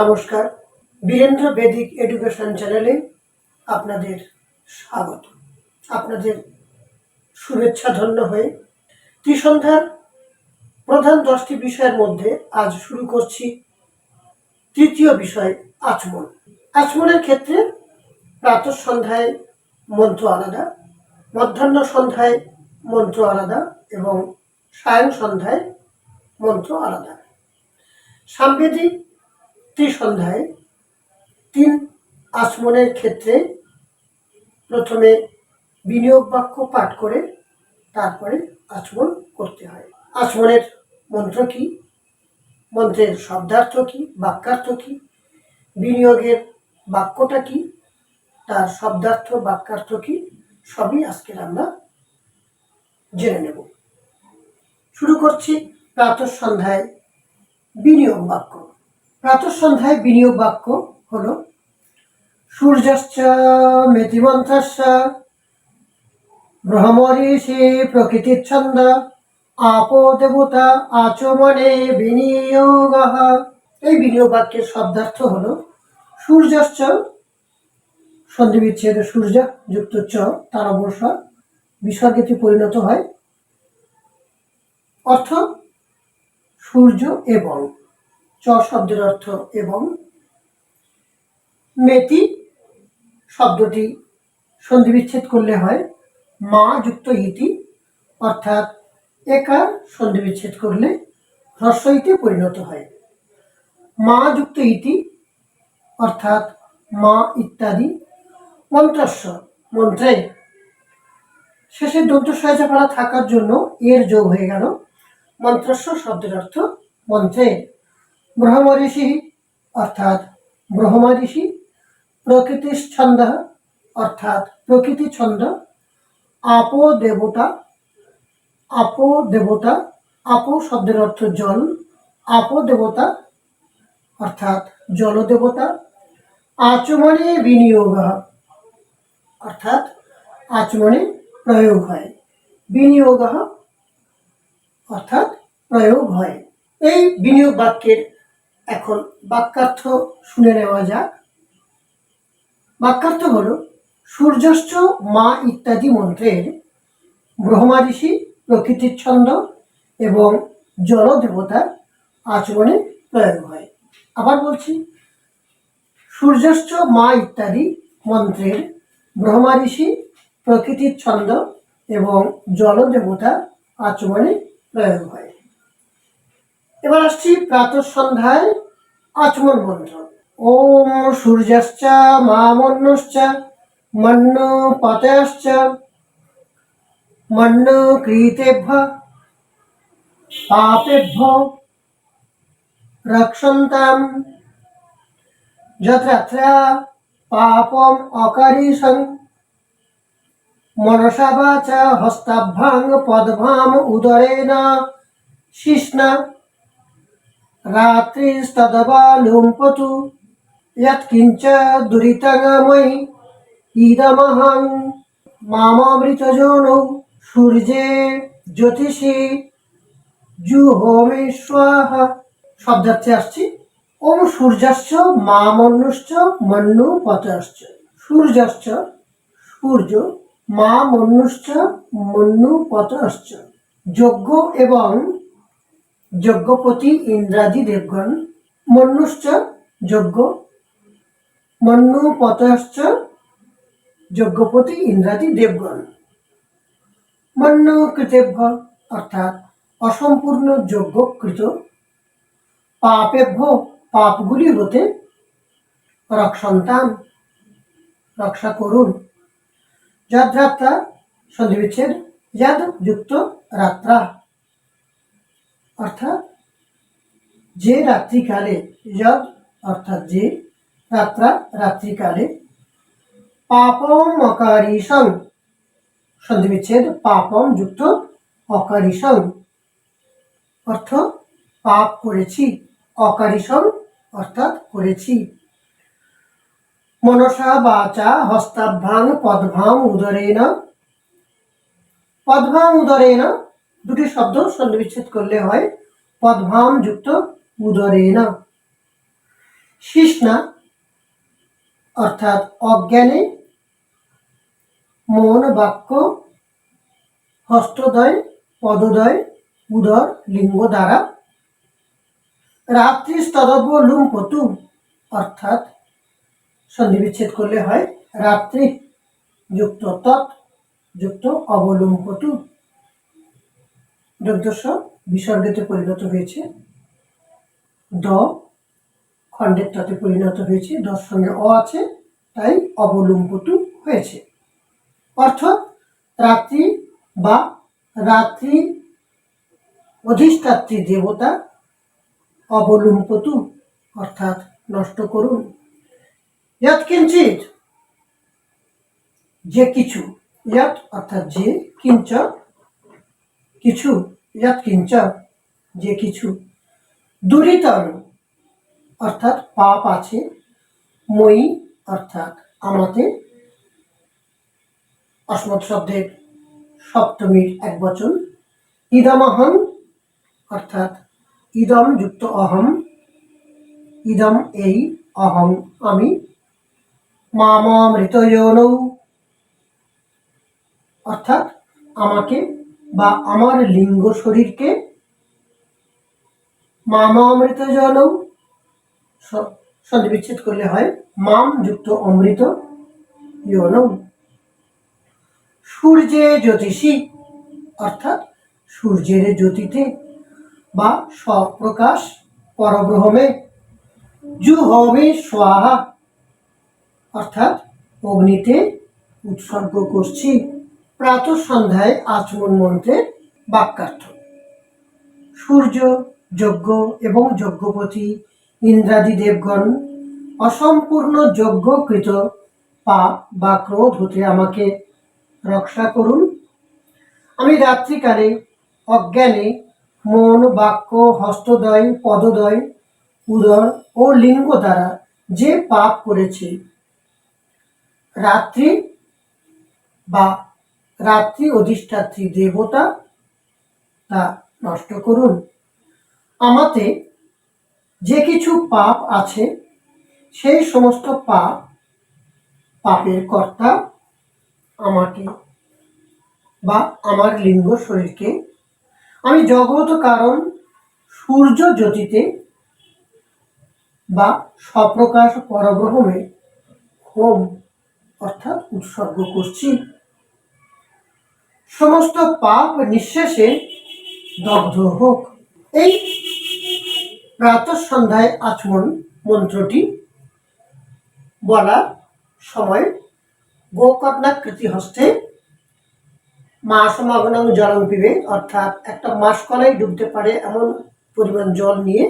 নমস্কার। বীরেন্দ্র বেদিক এডুকেশন চ্যানেলে আপনাদের স্বাগত। আপনাদের শুভেচ্ছা ধন্য হয়ে ত্রিসন্ধ্যার প্রধান দশটি বিষয়ের মধ্যে আজ শুরু করছি। তৃতীয় বিষয় আচমন আচমনের ক্ষেত্রে প্রাতঃ সন্ধ্যায় মন্ত্র আলাদা, মধ্যাহ্ন সন্ধ্যায় মন্ত্র আলাদা এবং সায়ং সন্ধ্যায় মন্ত্র আলাদা। সাম্বেদিক ত্রিসন্ধ্যায় তিন আসমনের ক্ষেত্রে প্রথমে বিনিয়োগ বাক্য পাঠ করে তারপরে আচমন করতে হয়। আচমনের মন্ত্র কি? মন্ত্রের শব্দার্থ কি? বাক্যার্থ কি? বিনিয়োগের বাক্যটা কি? তার শব্দার্থ, বাক্যার্থ কি? সবই আজকের আমরা জেনে নেব। শুরু করছি প্রাতঃ সন্ধ্যায় বিনিয়োগ বাক্য। প্রাতঃ সন্ধ্যায় বিনিয়োগ বাক্য হল, সূর্যশ্চ মেতিমন্ত্রস্য ব্রহ্মঋষি প্রকৃতির ছন্দ আপো দেবতা আচমনে বিনিয়োগ। এই বিনিয়োগ বাক্যের শব্দার্থ হল, সূর্যশ্চ সন্ধি বিচ্ছেদ সূর্য যুক্ত চ, তার অবশ্য বিসর্গেতে পরিণত হয়। অর্থ, সূর্য এবং চ শব্দের অর্থ এবং মেতি শব্দটি সন্ধিবিচ্ছেদ করলে হয় মা যুক্ত ইতি, অর্থাৎ একার সন্ধিবিচ্ছেদ করলে হ্রস্বইতে পরিণত হয়। মা যুক্ত ইতি, অর্থাৎ মা ইত্যাদি। মন্ত্রস্ব, মন্ত্রে। শেষে দন্ত সহায়তা থাকার জন্য এর যোগ হয়ে গেল মন্ত্রস্ব শব্দের অর্থ মন্ত্রে। ব্রহ্ম ঋষি অর্থাৎ ব্রহ্মা ঋষি প্রকৃতির ছন্দ অর্থাৎ প্রকৃতি ছন্দ আপো দেবতা আপো দেবতা আপো শব্দের অর্থ জল আপো দেবতা অর্থাৎ জলদেবতা, আচমনে বিনিয়োগ অর্থাৎ আচমনে প্রয়োগ হয়। বিনিয়োগ, অর্থাৎ প্রয়োগ হয়। এই বিনিয়োগ বাক্যের এখন বাক্যার্থ শুনে নেওয়া যাক। বাক্যার্থ হল, সূর্যশ্চ, মা ইত্যাদি মন্ত্রের ব্রহ্মা ঋষি প্রকৃতির ছন্দ এবং জলদেবতার আচরণে প্রয়োগ হয়। আবার বলছি, সূর্যশ্চ, মা ইত্যাদি মন্ত্রের ব্রহ্মা ঋষি প্রকৃতির ছন্দ এবং জলদেবতার আচমনে প্রয়োগ হয়। এবার আসছি প্রাতঃ সন্ধ্যায় আচমন মন্ত্র ওম সূর্যশ্চ মামন্যশ্চ মন্ন পতয়শ্চ মন্ন কৃতেভ্য পাপেভ্য রক্ষন্তাম যত্র পাপম অকারিষং মনসা বাচা হস্তাভ্যাং পদ্ভাম উদরেণ শিষ্ণা রাত্রিস্তদবালুম্পতু यत्किञ्च दुरितगमयि ইদমহং মামামৃতজনৌ সূর্যে জ্যোতিষী জুহোমে স্বাহা শব্দার্থে আসছি ওম সূর্যাশ্চ মামন্যশ্চ মন্যু পতাশ্চ সূর্যাশ্চ সূর্য মা মন্যুশ্চ মন্যু পতাশ্চ যজ্ঞ এবং যজ্ঞপতি ইন্দ্রাদি দেবগণ মন্যুশ্চ যজ্ঞ মন্যুপতশ্চ যজ্ঞপতি ইন্দ্রাদি দেবগণ। মন্য কৃতেভ্য অর্থাৎ অসম্পূর্ণ যজ্ঞকৃত পাপেভ্য পাপগুলি হতে রক্ষন্তাম রক্ষা করুন। যদ্রাত্রা সন্ধিবিচ্ছেদ যদ যুক্ত রাত্রা। অর্থাৎ যে রাত্রিকালে যদ অর্থাৎ যে রাত্রা, রাত্রিকালে পাপম অকারিসং সন্ধিবিচ্ছেদ পাপম যুক্ত অকারিসং অর্থ, পাপ করেছি অকারিসং অর্থাৎ করেছি। মনসা বাচা হস্তাভ্যাং পদভাং উদরেণ। পদভাং উদরেণ দুটি শব্দ সন্ধিবিচ্ছেদ করলে হয় পদভাম যুক্ত উদরেণ। শিষ্ণা, অর্থাৎ অজ্ঞানে, মন, বাক্য হস্তদয় পদদয়, উদর, লিঙ্গ দ্বারা। রাত্রি স্তদব্য লুম পতু অর্থাৎ সন্ধি বিচ্ছেদ করলে হয় রাত্রি, যুক্ত তৎ, যুক্ত অবলুম দগ্ধস্ব বিসর্গতে পরিণত হয়েছে। দ খণ্ডের তাতে পরিণত হয়েছে। দর সঙ্গে অ আছে, তাই অবলুম্পটু হয়েছে। অর্থাৎ রাত্রি বা রাত্রি অধিষ্ঠাত্রী দেবতা অবলুম্পতু অর্থাৎ নষ্ট করুন। কিঞ্চিত যে কিছু, ইয়াত অর্থাৎ যে কিঞ্চ কিছু ইয়াত কিঞ্চ যে কিছু দূরিতর, অর্থাৎ পাপ আছে, মই, অর্থাৎ আমাতে। অসমত শব্দের সপ্তমীর এক বচন ইদমহম অর্থাৎ ইদম যুক্ত অহম, ইদম এই অহম আমি। মামামৃতয়নৌ অর্থাৎ আমাকে বা আমার লিঙ্গ শরীরকে মামামৃত জনৌ সন্ধি বিচ্ছেদ করলে হয় মাম যুক্ত অমৃত ইয়নৌ সূর্যে জ্যোতিষী, অর্থাৎ সূর্যের জ্যোতিতে বা স্বপ্রকাশ পরব্রহ্মে জুহমে স্বাহা, অর্থাৎ অগ্নিতে উৎসর্গ করছি। প্রাত সন্ধ্যায় আচমন মন্ত্রের বাক্যার্থ। সূর্য, যজ্ঞ এবং যজ্ঞপতি ইন্দ্রাদি দেবগণ অসম্পূর্ণ যজ্ঞকৃত পাপ বা ক্রোধ হতে আমাকে রক্ষা করুন। আমি রাত্রিকালে অজ্ঞানে মন, বাক্য, হস্তদয়, পদদয়, উদর ও লিঙ্গ দ্বারা যে পাপ করেছি, রাত্রি বা রাত্রি অধিষ্ঠাত্রী দেবতা, তা নষ্ট করুন। আমাতে যে কিছু পাপ আছে, সেই সমস্ত পাপ পাপের কর্তা আমাকে বা আমার লিঙ্গ শরীরকে। আমি জগত কারণ সূর্য জ্যোতিতে বা স্বপ্রকাশ পরব্রহ্মে হোম অর্থাৎ উৎসর্গ করছি। সমস্ত পাপ নিঃশেষে দগ্ধ হোক। এই প্রাতঃ সন্ধ্যায় আচমন মন্ত্রটি বলার সময় গোকর্ণাকৃতি হস্তে মা সমাগনাং জলং পিবে, অর্থাৎ একটা মাসকলাই ডুবতে পারে এমন পরিমাণ জল নিয়ে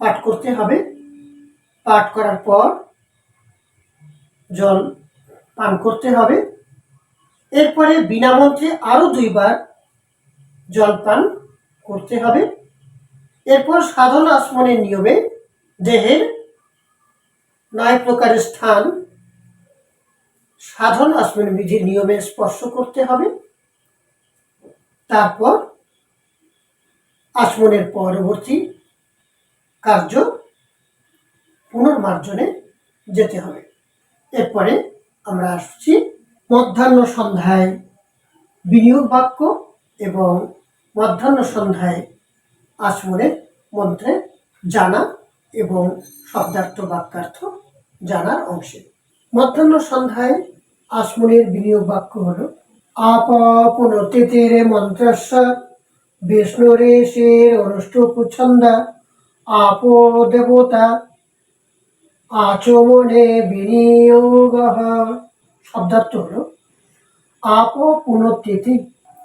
পাঠ করতে হবে। পাঠ করার পর জল পান করতে হবে। এরপরে বিনা মন্ত্রে আরও দুইবার জল পান করতে হবে। এরপর সাধন আসমনের নিয়মে দেহের নয় প্রকারের স্থান সাধন আসমন বিধির নিয়মে স্পর্শ করতে হবে। তারপর আসমনের পরবর্তী কার্য পুনর্মার্জনে যেতে হবে। এরপরে আমরা আসছি মধ্যাহ্ন সন্ধ্যায় বিনিয়োগ বাক্য এবং মধ্যাহ্ন সন্ধ্যায় আসমনের মধ্যে জানা এবং শব্দার্থ বাক্যার্থ জানার অংশে। মধ্যাহ্ন সন্ধ্যায় আসমনের বিনিয়োগ বাক্য হল আপ পুনতেতেরে মন্ত্রস্য বিষ্ণুরে শের অনুষ্ঠুপুচ্ছন্দা আপ দেবতা, আচমনে বিনিয়োগ। শব্দার্থ হল, আপ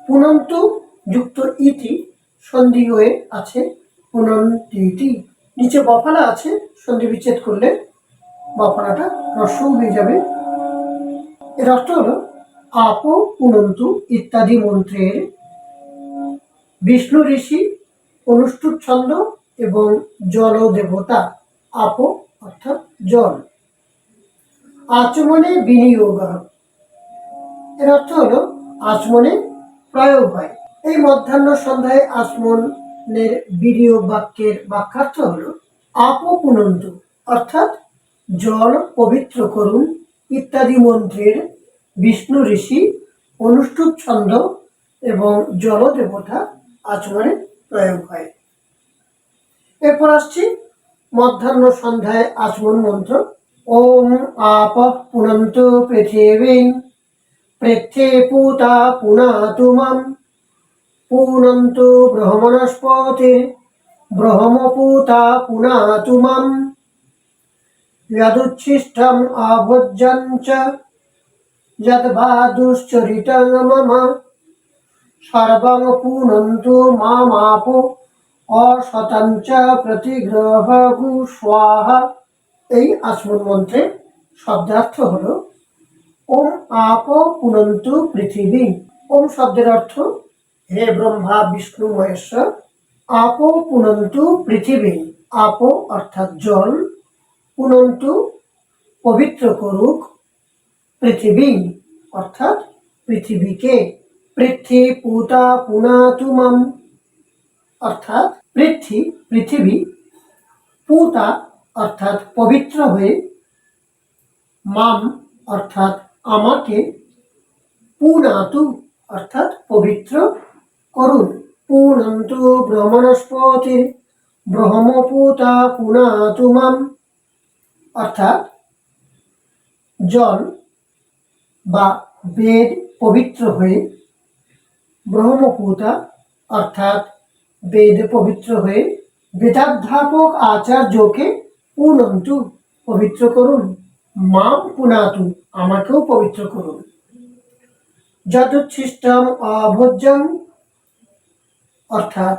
পুনন্ত যুক্ত ইতি, সন্ধি হয়ে আছে পুনন্তিতি নিচে বফালা আছে, সন্ধি বিচ্ছেদ করলে বফালাটা রস্য হয়ে যাবে। এর অর্থ হলো, আপ পুনন্তু ইত্যাদি মন্ত্রের বিষ্ণু ঋষি অনুষ্ঠুপ ছন্দ এবং জল দেবতা আপ অর্থাৎ জল। আচমনে বিনিয়োগ। এর অর্থ হলো আচমনে প্রয়োগ হয়। এই মধ্যাহ্ন সন্ধ্যায় আসমনের বিনিয়োগ বাক্যের বাক্যার্থ হলো আপপুনন্ত, অর্থাৎ জল পবিত্র করুন ইত্যাদি মন্ত্রের বিষ্ণু ঋষি অনুষ্ঠুপ ছন্দ এবং জলদেবতা আচমনে প্রয়োগ হয়। এরপর আসছি মধ্যাহ্ন সন্ধ্যায় আচমন মন্ত্র। ॐ आपः पुनन्तु पृथिवीं पृथ्वी पूता पुनातु मं पूनन्तु ब्रह्मणस्पतिर्ब्रह्मपूता पुनातु मं यदुच्छिष्टम् आभुज्यं च यद्भादुश्चरितं मम सर्वं पुनन्तु मामापो अशतं च प्रतिग्रहगुस्वाहा এই আসমন মন্ত্রের শব্দার্থ হল, ওম আপ পুনন্তু পৃথিবী। ওম শব্দের অর্থ, হে ব্রহ্মা বিষ্ণু মহেশ্বর আপ পুনন্তু পৃথিবী। আপ অর্থাৎ জল, পুনন্তু পবিত্র করুক পৃথিবী, অর্থাৎ পৃথিবীকে। পৃথ্বী পুতা পুনাতুমাম অর্থাৎ পৃথ্বী, পৃথিবী পুতা অর্থাৎ পবিত্র হয়ে মাম অর্থাৎ আমাকে পুনাতু অর্থাৎ পবিত্র করুন পুনন্তু ব্রহ্মণস্পতি ব্রহ্মপুতা পুনাতু মাম অর্থাৎ জল বা বেদ পবিত্র হয়ে ব্রহ্মপুতা অর্থাৎ বেদ পবিত্র হয়ে বেদাধ্যাপক আচার্যকে পুনন্তু পবিত্র করুন, মাম পুনাতু আমাকেও পবিত্র করুন। যদুচ্ছিষ্টম অভোজ্যম, অর্থাৎ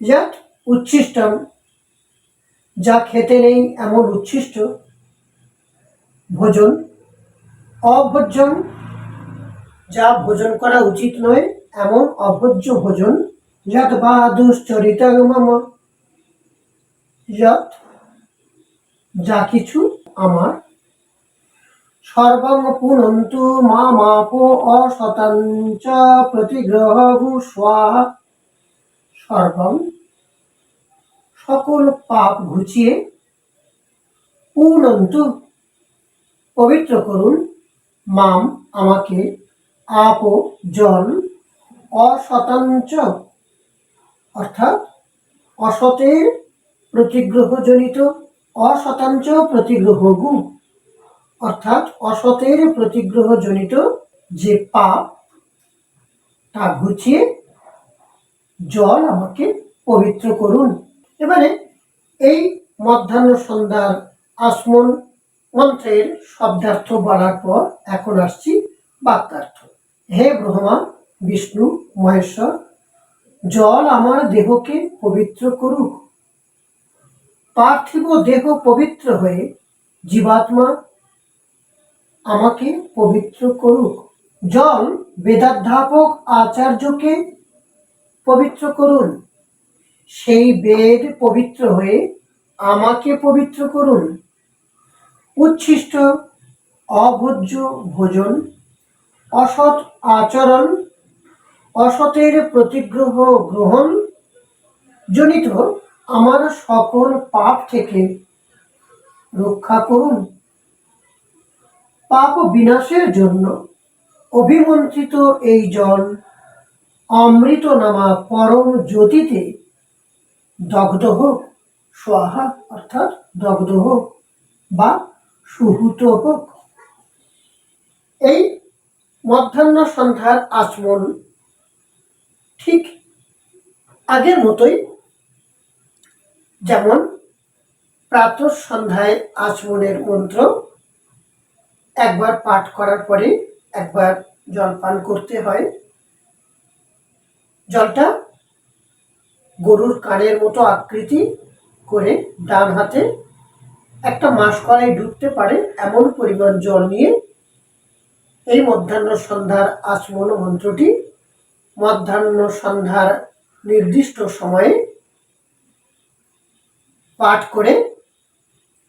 যত উচ্ছিষ্টম, যা খেতে নেই এমন উচ্ছিষ্ট, ভোজন অভোজ্যম, যা ভোজন করা উচিত নয় এমন অভোজ্য ভোজন যত বা দুশ্চরিত মম যত যা কিছু আমার। সর্বং পুনন্তু মা মাপ অশতাঞ্চ প্রতিগ্রহ স্বাহা সর্বং সকল পাপ ঘুচিয়ে পুনন্তু। পবিত্র করুন মাম আমাকে আপ জল অশতাঞ্চ অর্থাৎ অসতের প্রতিগ্রহজনিত অশতাঞ্চ প্রতিগ্রহ গু অর্থাৎ অসতের প্রতিগ্রহজনিত যে পাপ, তা ঘুচিয়ে জল আমাকে পবিত্র করুন। এবারে এই মধ্যাহ্ন সন্ধ্যার আসমন মন্ত্রের শব্দার্থ বলার পর এখন আসছি বাক্যার্থ। হে ব্রহ্মা, বিষ্ণু, মহেশ্বর, জল আমার দেহকে পবিত্র করুক। পার্থিব দেহ পবিত্র হয়ে জীবাত্মা আমাকে পবিত্র করুক। জল বেদাধ্যাপক আচার্যকে পবিত্র করুন। সেই বেদ পবিত্র হয়ে আমাকে পবিত্র করুন। উচ্ছিষ্ট অভোজ্য ভোজন, অসৎ আচরণ, অসতের প্রতিগ্রহ গ্রহণ, জনিত আমার সকল পাপ থেকে রক্ষা করুন। পাপ বিনাশের জন্য অভিমন্ত্রিত এই জল অমৃত নামা পরম জ্যোতিতে দগ্ধ হোক, সোহা, অর্থাৎ দগ্ধ হোক বা সুহুত হোক। এই মধ্যাহ্ন সন্ধ্যার আচমন ঠিক আগের মতোই যেমন, প্রাত সন্ধ্যায় আচমনের মন্ত্র, একবার পাঠ করার পরে একবার জল পান করতে হয়। জলটা গরুর কানের মতো আকৃতি করে ডান হাতে একটা মাসকলাই ডুবতে পারে এমন পরিমাণ জল নিয়ে। এই মধ্যাহ্ন সন্ধ্যার আচমন মন্ত্রটি মধ্যাহ্ন সন্ধ্যার নির্দিষ্ট সময়ে পাঠ করে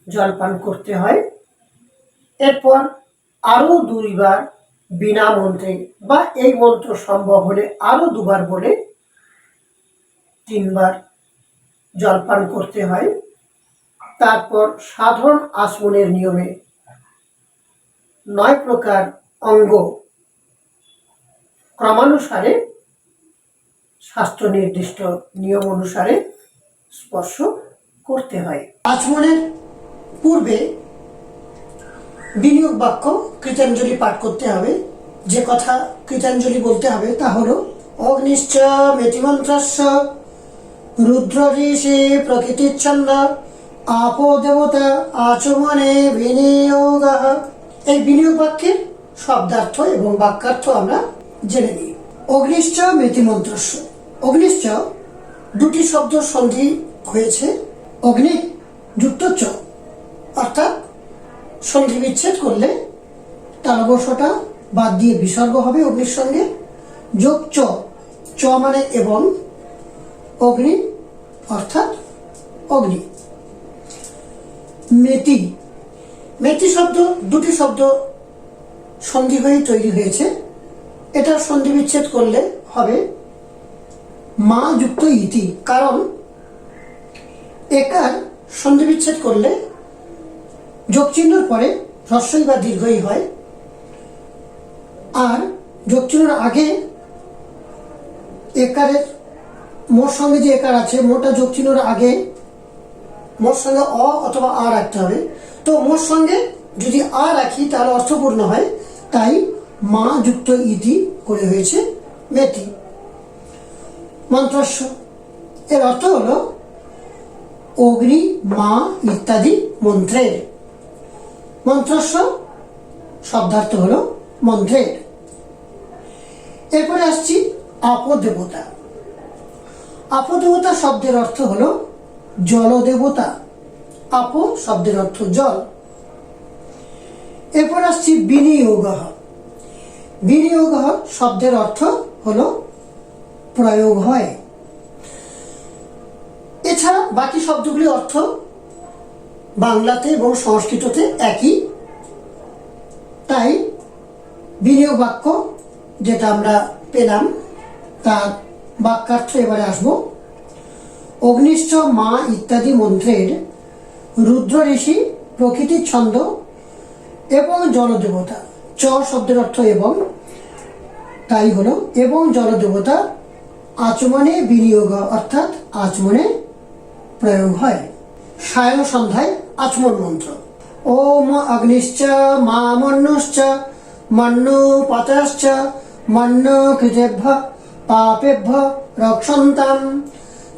জলপান করতে হয়। এরপর আরও দুইবার বিনা মন্ত্রে বা এই মন্ত্র সম্ভব হলে আরও দুবার বলে তিনবার জলপান করতে হয়। তারপর সাধারণ আচমনের নিয়মে নয় প্রকার অঙ্গ ক্রমানুসারে শাস্ত্র নির্দিষ্ট নিয়ম অনুসারে স্পর্শ করতে হয়। আচমনের পূর্বে বিনিয়োগ বাক্য কৃতাঞ্জলি পাঠ করতে হবে। যে কথা কৃতাঞ্জলি বলতে হবে তা হলো অগ্নিশ্চ মেতিমন্ত্রস্য রুদ্র ঋষি প্রকৃতিচ্ছন্দ আপো দেবতা আচমনে বিনিয়োগ। এই বিনিয়োগ বাক্যের শব্দার্থ এবং বাক্যার্থ আমরা জেনে নিই। অগ্নিশ্চ মেতিমন্ত্রস্য অগ্নিশ্চ দুটি শব্দ সন্ধি হয়েছে। অগ্নি যুক্ত চ অর্থাৎ সন্ধি বিচ্ছেদ করলে তালবর্ষটা বাদ দিয়ে বিসর্গ হবে অগ্নির সঙ্গে। যোগ চ চ মানে এবং, অগ্নি অর্থাৎ অগ্নি। মেতি। মেতি শব্দ দুটি শব্দ সন্ধি হয়ে তৈরি হয়েছে। এটার সন্ধি বিচ্ছেদ করলে হবে মা যুক্ত ইতি। কারণ একার সন্ধি বিচ্ছেদ করলে যোগ চিহ্নর পরে হ্রস্বই বা দীর্ঘই হয়। আর যোগ চিহ্নর আগে একারের মোর সঙ্গে যে একার আছে মোটা যোগ চিহ্নর আগে মোর সঙ্গে অ অথবা আ রাখতে হবে। তো মোর সঙ্গে যদি আ রাখি, তাহলে অর্থপূর্ণ হয়। তাই মা যুক্ত ইতি করে হয়েছে মেতি মন্ত্রস্ব এর অর্থ হলো অগ্নি, মা ইত্যাদি মন্ত্রের। মন্ত্রস্ব, শব্দার্থ হল মন্ত্রের। এরপরে আসছি আপদেবতা। আপদেবতা শব্দের অর্থ হলো জলদেবতা। আপ শব্দের অর্থ জল। এরপর আসছি বিনিয়োগ। বিনিয়োগ শব্দের অর্থ হলো প্রয়োগ হয়। এছাড়া বাকি শব্দগুলি অর্থ বাংলাতে এবং সংস্কৃততে একই। তাই বিনিয়োগ বাক্য যেটা আমরা পেলাম তার বাক্যার্থ এবারে আসব। অগ্নিষ্ঠ মা ইত্যাদি মন্ত্রের রুদ্র ঋষি প্রকৃতির ছন্দ এবং জলদেবতা, চ শব্দের অর্থ এবং, তাই হলো এবং জলদেবতা আচমনে বিনিয়োগ, অর্থাৎ আচমনে প্রয়োগ হয়। সায়ন সন্ধ্যায় আচমন মন্ত্র। ওম অগ্নিশ্চ মা মন্যশ্চ মন্নু পতশ্চ, মন্ন কৃতেভ্য, পাপেভ্য রক্ষন্তাম।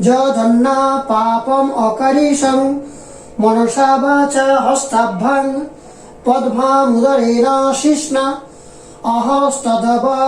যদন্না পাপম অকরিষং মনসা বাচা হস্তাভ্যাং পদ্মামুদরেণ শিষ্ণা অহস্তদব